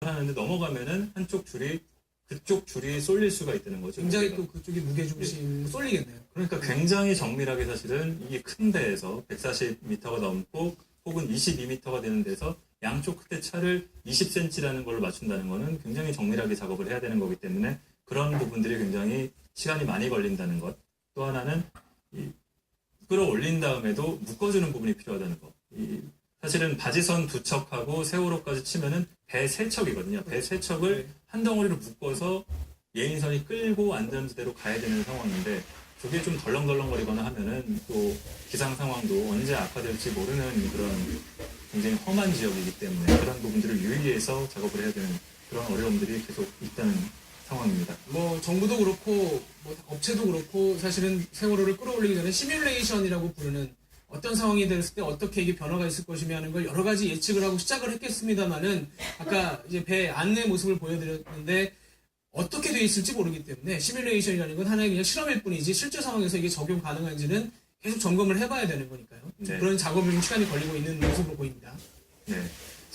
하는데 넘어가면은 한쪽 줄이 그쪽 줄이 쏠릴 수가 있다는 거죠. 굉장히 또 그쪽이 무게중심 쏠리겠네요. 그러니까 굉장히 정밀하게 사실은 이게 큰 데에서 140m가 넘고 혹은 22m가 되는 데서 양쪽 끝에 차를 20cm라는 걸로 맞춘다는 거는 굉장히 정밀하게 작업을 해야 되는 거기 때문에 그런 부분들이 굉장히 시간이 많이 걸린다는 것. 또 하나는 이 끌어올린 다음에도 묶어주는 부분이 필요하다는 거. 이 사실은 바지선 두 척하고 세월호까지 치면은 배 세 척이거든요. 배 세 척을 네. 한 덩어리로 묶어서 예인선이 끌고 안전지대로 가야 되는 상황인데 그게 좀 덜렁덜렁거리거나 하면은 또 기상 상황도 언제 악화될지 모르는 그런 굉장히 험한 지역이기 때문에 그런 부분들을 유의해서 작업을 해야 되는 그런 어려움들이 계속 있다는 상황입니다. 뭐 정부도 그렇고 뭐 업체도 그렇고 사실은 세월호를 끌어올리기 전에 시뮬레이션이라고 부르는 어떤 상황이 됐을 때 어떻게 이게 변화가 있을 것이며 하는 걸 여러 가지 예측을 하고 시작을 했겠습니다만은 아까 이제 배 안내 모습을 보여드렸는데 어떻게 돼 있을지 모르기 때문에 시뮬레이션이라는 건 하나의 그냥 실험일 뿐이지 실제 상황에서 이게 적용 가능한지는 계속 점검을 해봐야 되는 거니까요. 네. 그런 작업이 좀 시간이 걸리고 있는 모습으로 보입니다. 네.